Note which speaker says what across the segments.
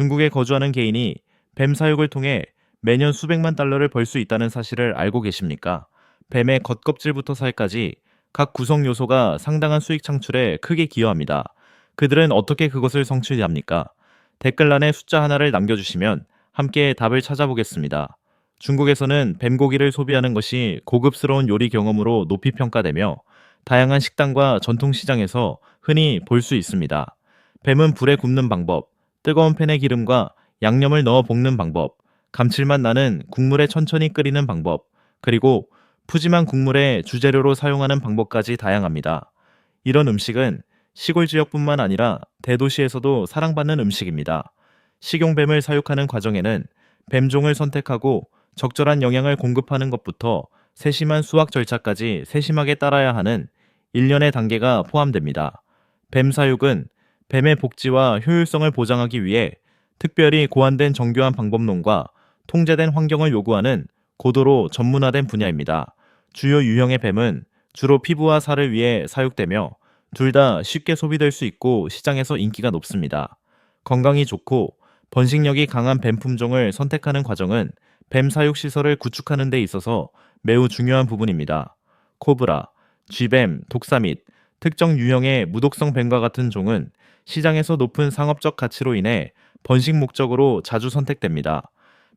Speaker 1: 중국에 거주하는 개인이 뱀 사육을 통해 매년 수백만 달러를 벌 수 있다는 사실을 알고 계십니까? 뱀의 겉껍질부터 살까지 각 구성 요소가 상당한 수익 창출에 크게 기여합니다. 그들은 어떻게 그것을 성취합니까? 댓글란에 숫자 하나를 남겨주시면 함께 답을 찾아보겠습니다. 중국에서는 뱀고기를 소비하는 것이 고급스러운 요리 경험으로 높이 평가되며 다양한 식당과 전통시장에서 흔히 볼 수 있습니다. 뱀은 불에 굽는 방법, 뜨거운 팬에 기름과 양념을 넣어 볶는 방법, 감칠맛 나는 국물에 천천히 끓이는 방법, 그리고 푸짐한 국물에 주재료로 사용하는 방법까지 다양합니다. 이런 음식은 시골 지역뿐만 아니라 대도시에서도 사랑받는 음식입니다. 식용뱀을 사육하는 과정에는 뱀종을 선택하고 적절한 영양을 공급하는 것부터 세심한 수확 절차까지 세심하게 따라야 하는 일련의 단계가 포함됩니다. 뱀 사육은 뱀의 복지와 효율성을 보장하기 위해 특별히 고안된 정교한 방법론과 통제된 환경을 요구하는 고도로 전문화된 분야입니다. 주요 유형의 뱀은 주로 피부와 살을 위해 사육되며 둘 다 쉽게 소비될 수 있고 시장에서 인기가 높습니다. 건강이 좋고 번식력이 강한 뱀 품종을 선택하는 과정은 뱀 사육 시설을 구축하는 데 있어서 매우 중요한 부분입니다. 코브라, 쥐뱀, 독사밋, 특정 유형의 무독성 뱀과 같은 종은 시장에서 높은 상업적 가치로 인해 번식 목적으로 자주 선택됩니다.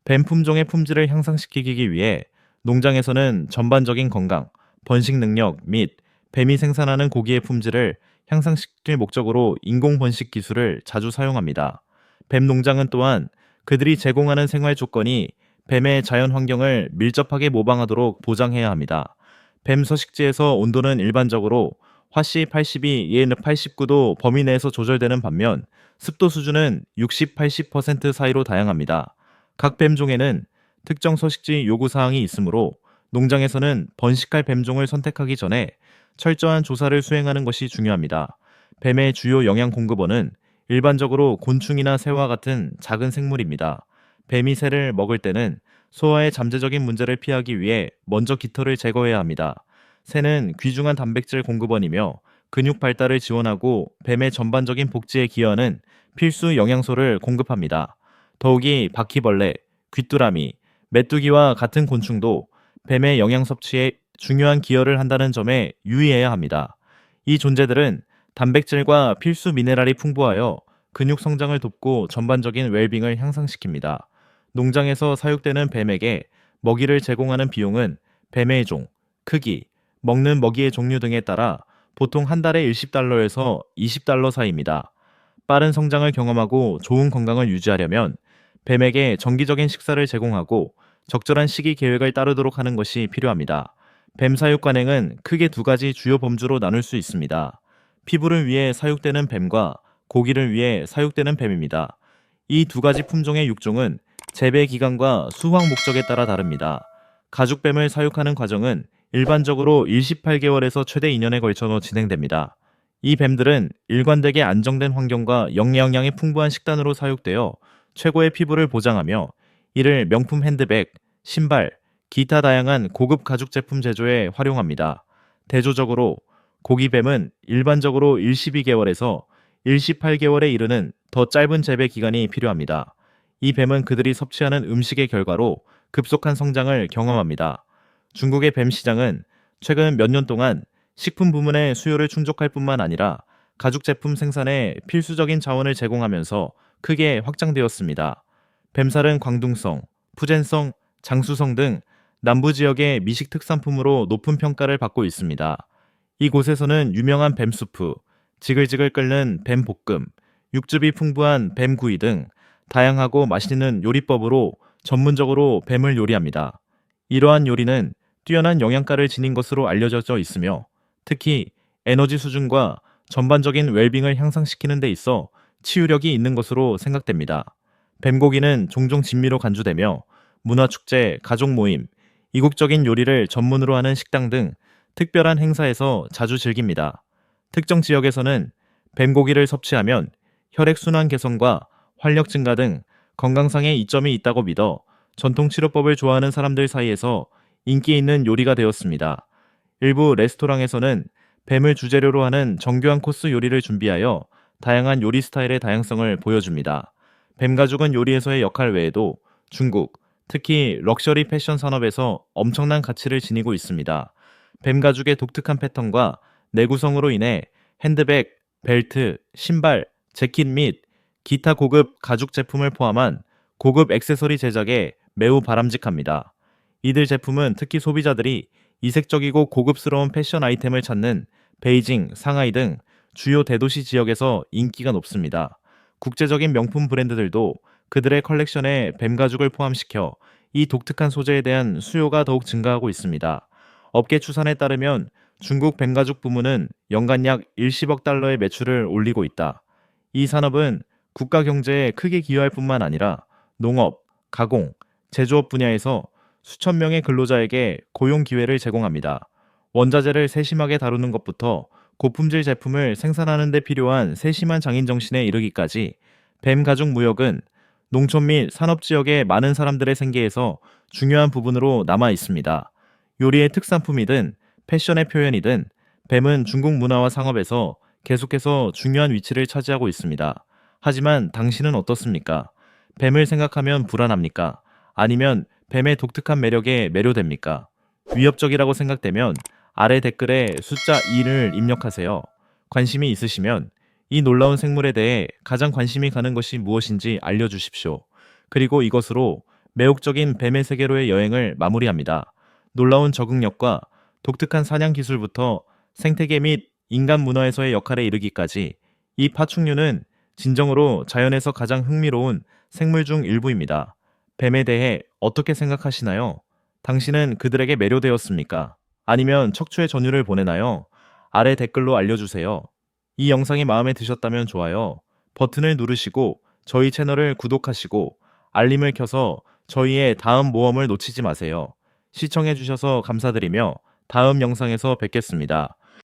Speaker 1: 뱀 품종의 품질을 향상시키기 위해 농장에서는 전반적인 건강, 번식 능력 및 뱀이 생산하는 고기의 품질을 향상시킬 목적으로 인공 번식 기술을 자주 사용합니다. 뱀 농장은 또한 그들이 제공하는 생활 조건이 뱀의 자연 환경을 밀접하게 모방하도록 보장해야 합니다. 뱀 서식지에서 온도는 일반적으로 화씨 82, EN 89도 범위 내에서 조절되는 반면 습도 수준은 60, 80% 사이로 다양합니다. 각 뱀종에는 특정 서식지 요구 사항이 있으므로 농장에서는 번식할 뱀종을 선택하기 전에 철저한 조사를 수행하는 것이 중요합니다. 뱀의 주요 영양 공급원은 일반적으로 곤충이나 새와 같은 작은 생물입니다. 뱀이 새를 먹을 때는 소화의 잠재적인 문제를 피하기 위해 먼저 깃털을 제거해야 합니다. 새는 귀중한 단백질 공급원이며 근육 발달을 지원하고 뱀의 전반적인 복지에 기여하는 필수 영양소를 공급합니다. 더욱이 바퀴벌레, 귀뚜라미, 메뚜기와 같은 곤충도 뱀의 영양 섭취에 중요한 기여를 한다는 점에 유의해야 합니다. 이 존재들은 단백질과 필수 미네랄이 풍부하여 근육 성장을 돕고 전반적인 웰빙을 향상시킵니다. 농장에서 사육되는 뱀에게 먹이를 제공하는 비용은 뱀의 종, 크기, 먹는 먹이의 종류 등에 따라 보통 한 달에 10달러에서 20달러 사이입니다. 빠른 성장을 경험하고 좋은 건강을 유지하려면 뱀에게 정기적인 식사를 제공하고 적절한 식이 계획을 따르도록 하는 것이 필요합니다. 뱀 사육 관행은 크게 두 가지 주요 범주로 나눌 수 있습니다. 피부를 위해 사육되는 뱀과 고기를 위해 사육되는 뱀입니다. 이 두 가지 품종의 육종은 재배 기간과 수확 목적에 따라 다릅니다. 가죽뱀을 사육하는 과정은 일반적으로 28개월에서 최대 2년에 걸쳐 진행됩니다. 이 뱀들은 일관되게 안정된 환경과 영양량이 풍부한 식단으로 사육되어 최고의 피부를 보장하며 이를 명품 핸드백, 신발, 기타 다양한 고급 가죽 제품 제조에 활용합니다. 대조적으로 고기뱀은 일반적으로 12개월에서 18개월에 이르는 더 짧은 재배 기간이 필요합니다. 이 뱀은 그들이 섭취하는 음식의 결과로 급속한 성장을 경험합니다. 중국의 뱀 시장은 최근 몇 년 동안 식품 부문의 수요를 충족할 뿐만 아니라 가죽 제품 생산에 필수적인 자원을 제공하면서 크게 확장되었습니다. 뱀살은 광둥성, 푸젠성, 장수성 등 남부 지역의 미식 특산품으로 높은 평가를 받고 있습니다. 이곳에서는 유명한 뱀수프, 지글지글 끓는 뱀볶음, 육즙이 풍부한 뱀구이 등 다양하고 맛있는 요리법으로 전문적으로 뱀을 요리합니다. 이러한 요리는 뛰어난 영양가를 지닌 것으로 알려져 있으며 특히 에너지 수준과 전반적인 웰빙을 향상시키는 데 있어 치유력이 있는 것으로 생각됩니다. 뱀고기는 종종 진미로 간주되며 문화축제, 가족 모임, 이국적인 요리를 전문으로 하는 식당 등 특별한 행사에서 자주 즐깁니다. 특정 지역에서는 뱀고기를 섭취하면 혈액순환 개선과 활력 증가 등 건강상의 이점이 있다고 믿어 전통 치료법을 좋아하는 사람들 사이에서 인기 있는 요리가 되었습니다. 일부 레스토랑에서는 뱀을 주재료로 하는 정교한 코스 요리를 준비하여 다양한 요리 스타일의 다양성을 보여줍니다. 뱀 가죽은 요리에서의 역할 외에도 중국, 특히 럭셔리 패션 산업에서 엄청난 가치를 지니고 있습니다. 뱀 가죽의 독특한 패턴과 내구성으로 인해 핸드백, 벨트, 신발, 재킷 및 기타 고급 가죽 제품을 포함한 고급 액세서리 제작에 매우 바람직합니다. 이들 제품은 특히 소비자들이 이색적이고 고급스러운 패션 아이템을 찾는 베이징, 상하이 등 주요 대도시 지역에서 인기가 높습니다. 국제적인 명품 브랜드들도 그들의 컬렉션에 뱀가죽을 포함시켜 이 독특한 소재에 대한 수요가 더욱 증가하고 있습니다. 업계 추산에 따르면 중국 뱀가죽 부문은 연간 약 10억 달러의 매출을 올리고 있다. 이 산업은 국가 경제에 크게 기여할 뿐만 아니라 농업, 가공, 제조업 분야에서 수천 명의 근로자에게 고용 기회를 제공합니다. 원자재를 세심하게 다루는 것부터 고품질 제품을 생산하는 데 필요한 세심한 장인 정신에 이르기까지 뱀 가죽 무역은 농촌 및 산업 지역의 많은 사람들의 생계에서 중요한 부분으로 남아 있습니다. 요리의 특산품이든 패션의 표현이든 뱀은 중국 문화와 상업에서 계속해서 중요한 위치를 차지하고 있습니다. 하지만 당신은 어떻습니까? 뱀을 생각하면 불안합니까? 아니면 뱀의 독특한 매력에 매료됩니까? 위협적이라고 생각되면 아래 댓글에 숫자 2를 입력하세요. 관심이 있으시면 이 놀라운 생물에 대해 가장 관심이 가는 것이 무엇인지 알려주십시오. 그리고 이것으로 매혹적인 뱀의 세계로의 여행을 마무리합니다. 놀라운 적응력과 독특한 사냥 기술부터 생태계 및 인간 문화에서의 역할에 이르기까지 이 파충류는 진정으로 자연에서 가장 흥미로운 생물 중 일부입니다. 뱀에 대해 어떻게 생각하시나요? 당신은 그들에게 매료되었습니까? 아니면 척추의 전율을 보내나요? 아래 댓글로 알려주세요. 이 영상이 마음에 드셨다면 좋아요, 버튼을 누르시고 저희 채널을 구독하시고 알림을 켜서 저희의 다음 모험을 놓치지 마세요. 시청해주셔서 감사드리며 다음 영상에서 뵙겠습니다.